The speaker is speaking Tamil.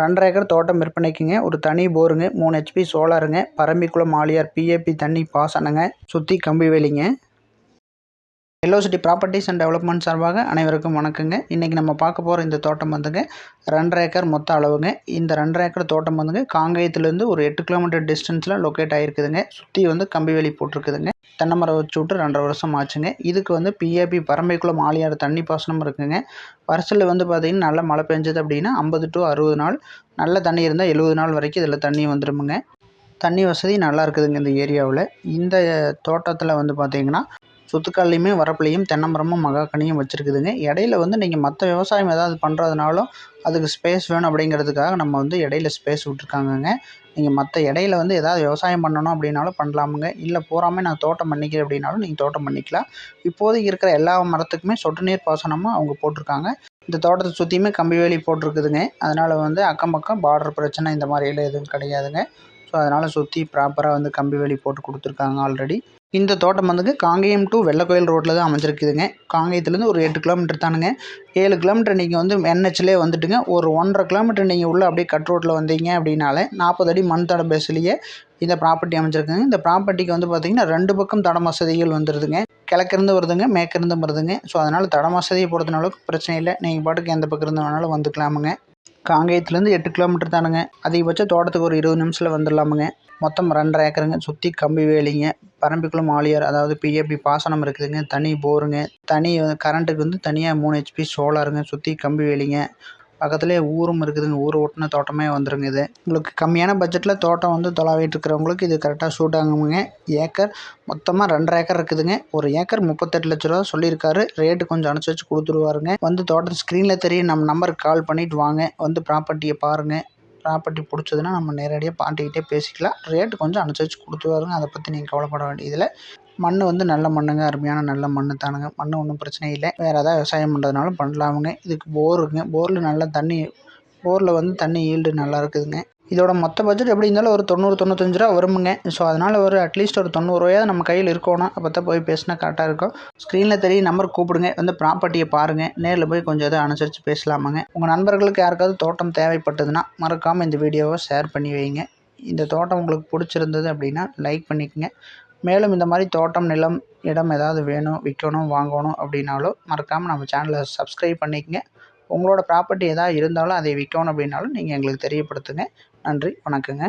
ரெண்டரை ஏக்கர் தோட்டம் விற்பனைக்குங்க. ஒரு தனி போருங்க. மூணு ஹெச்பி சோலாருங்க பரம்பிக்குளம் ஆலியார் பிஏபி தண்ணி பாசனங்க. சுற்றி கம்பி வேலிங்க. Yellow city properties and development சார்பாக அனைவருக்கும் வணக்கங்க. இன்றைக்கி நம்ம பார்க்க போகிற இந்த தோட்டம் வந்துங்க ரெண்டரை ஏக்கர் மொத்த அளவுங்க. இந்த ரெண்டரை ஏக்கர் தோட்டம் வந்துங்க காங்கேயத்துலேருந்து ஒரு எட்டு கிலோமீட்டர் டிஸ்டன்ஸில் லொக்கேட் ஆகிருக்குதுங்க சுற்றி வந்து கம்பி வேலி போட்டிருக்குதுங்க. தென்னை மரம் வச்சு விட்டு ரெண்டரை வருஷம் ஆச்சுங்க. இதுக்கு வந்து பிஏபி பரம்பைக்குளம் ஆலியார் தண்ணி பாசனம் இருக்குங்க. வருஷத்தில் வந்து பார்த்திங்கன்னா நல்லா மழை பெஞ்சது அப்படின்னா ஐம்பது டு அறுபது நாள். நல்ல தண்ணி இருந்தால் எழுபது நாள் வரைக்கும் இதில் தண்ணி வந்துடுமுங்க தண்ணி வசதி நல்லா இருக்குதுங்க இந்த ஏரியாவில். இந்த தோட்டத்தில் வந்து பார்த்திங்கன்னா சுத்துக்கால்லையுமே வரப்புலையும் தென்னை மரமும் மகாக்கனியும் வச்சுருக்குதுங்க. இடையில வந்து நீங்கள் மற்ற விவசாயம் ஏதாவது பண்ணுறதுனாலும் அதுக்கு ஸ்பேஸ் வேணும் அப்படிங்கிறதுக்காக நம்ம வந்து இடையில ஸ்பேஸ் விட்ருக்காங்கங்க நீங்கள் மற்ற இடையில வந்து ஏதாவது விவசாயம் பண்ணணும் அப்படின்னாலும் பண்ணலாமுங்க. இல்லை பூராமே நான் தோட்டம் பண்ணிக்கிறேன் அப்படின்னாலும் நீங்கள் தோட்டம் பண்ணிக்கலாம். இப்போதைக்கு இருக்கிற எல்லா மரத்துக்குமே சொட்டு நீர் பாசனமும் அவங்க போட்டிருக்காங்க. இந்த தோட்டத்தை சுற்றியுமே கம்பி வேலி போட்டிருக்குதுங்க. அதனால் வந்து அக்கம் பக்கம் பார்டர் பிரச்சனை இந்த மாதிரியெல்லாம் எதுவும் கிடையாதுங்க. ஸோ அதனால் சுற்றி ப்ராப்பராக வந்து கம்பி வேலி போட்டு கொடுத்துருக்காங்க ஆல்ரெடி இந்த தோட்டம் வந்துங்க காங்கேயம் டு வெள்ளக்கோயில் ரோட்டில் தான் அமைஞ்சிருக்குதுங்க. காங்கேயத்துலேருந்து ஒரு எட்டு கிலோமீட்டர் தானுங்க. ஏழு கிலோமீட்டர் நீங்கள் வந்து என்ஹெச்லேயே வந்துட்டுங்க. ஒரு ஒன்றரை கிலோமீட்டர் நீங்கள் உள்ளே அப்படியே கட் ரோட்டில் வந்தீங்க அப்படின்னாலே நாற்பது அடி மண் தடம் பேஸ்லேயே இந்த ப்ராப்பர்ட்டி அமைஞ்சிருக்குங்க. இந்த ப்ராப்பர்ட்டிக்கு வந்து பார்த்திங்கன்னா ரெண்டு பக்கம் தடம் வசதிகள் வந்துடுதுங்க கிழக்கிருந்து வருதுங்க மேற்கிருந்து வருதுங்க. ஸோ அதனால் தடம் வசதியை பொறுத்தனாலும் பிரச்சனை இல்லை. நீங்கள் பாட்டுக்கு எந்த பக்கம் இருந்து வேணாலும் வந்துக்கலாமுங்க. காங்கேயத்துலேருந்து எட்டு கிலோமீட்டர் தானுங்க. அதிகபட்சம் தோட்டத்துக்கு ஒரு இருபது நிமிஷத்தில் வந்துடலாமுங்க. மொத்தம் ரெண்டரை ஏக்கருங்க. சுற்றி கம்பி வேலிங்க. பரம்பிக்குளம் ஆலியார் அதாவது பிஏபி பாசனம் இருக்குதுங்க. தனி போருங்க. தனி கரண்ட்டுக்கு வந்து தனியாக மூணு ஹெச்பி சோலாருங்க சுற்றி கம்பி வேலிங்க. பக்கத்துலேயே ஊரும் இருக்குதுங்க ஊர் ஓட்டின தோட்டமே வந்துருங்க இது. உங்களுக்கு கம்மியான பட்ஜெட்டில் தோட்டம் வந்து தொலாவிட்டு இருக்கிறவங்களுக்கு இது கரெக்டாக சூட் ஆகுங்க. ஏக்கர் மொத்தமாக ரெண்டரை ஏக்கர் இருக்குதுங்க. ஒரு ஏக்கர் முப்பத்தெட்டு லட்ச ரூபா சொல்லியிருக்காரு. ரேட்டு கொஞ்சம் அனுசரித்து கொடுத்துருவாருங்க. வந்து தோட்டம் ஸ்க்ரீனில் தெரியும். நம்ம நம்பருக்கு கால் பண்ணிவிட்டு வாங்க. வந்து ப்ராப்பர்ட்டியை பாருங்கள் ப்ராப்பர்ட்டி பிடிச்சதுன்னா நம்ம நேரடியாக பாட்டிக்கிட்டே பேசிக்கலாம். ரேட்டு கொஞ்சம் அனுசரித்து கொடுத்துருவாருங்க அதை பற்றி நீங்கள் கவலைப்பட வேண்டியதில்லை. மண் வந்து நல்ல மண்ணுங்க. அருமையான நல்ல மண் தானுங்க. மண் ஒன்றும் பிரச்சனை இல்லை. வேறு எதாவது விவசாயம் பண்ணுறதுனாலும் பண்ணலாமுங்க. இதுக்கு போருங்க போரில் நல்லா தண்ணி போரில் வந்து தண்ணி ஈல்டு நல்லா இருக்குதுங்க. இதோட மொத்த பட்ஜெட் எப்படி இருந்தாலும் ஒரு தொண்ணூறு தொண்ணூத்தஞ்சு ரூபா வருமுங்க. ஸோ அதனால் ஒரு அட்லீஸ்ட் ஒரு தொண்ணூறுரூவாயாவது நம்ம கையில் இருக்கணும் அப்போ தான் போய் பேசினா கரெக்டாக இருக்கும். ஸ்க்ரீனில் தெரிய நம்பர் கூப்பிடுங்க. வந்து ப்ராப்பர்ட்டியை பாருங்கள் நேரில் போய் கொஞ்சம் எதாவது அனுசரித்து பேசலாமாங்க. உங்கள் நண்பர்களுக்கு யாருக்காவது தோட்டம் தேவைப்பட்டதுன்னா மறக்காமல் இந்த வீடியோவை ஷேர் பண்ணி வைங்க. இந்த தோட்டம் உங்களுக்கு பிடிச்சிருந்தது அப்படின்னா லைக் பண்ணிக்கோங்க. மேலும் இந்த மாதிரி தோட்டம் நிலம் இடம் ஏதாவது வேணும் விற்கணும் வாங்கணும் அப்படின்னாலும் மறக்காமல் நம்ம சேனலை சப்ஸ்கிரைப் பண்ணிக்கங்க. உங்களோட ப்ராப்பர்ட்டி எதாவது இருந்தாலும் அதை விற்கணும் அப்படின்னாலும் நீங்கள் எங்களுக்கு தெரியப்படுத்துங்க. நன்றி வணக்கங்க.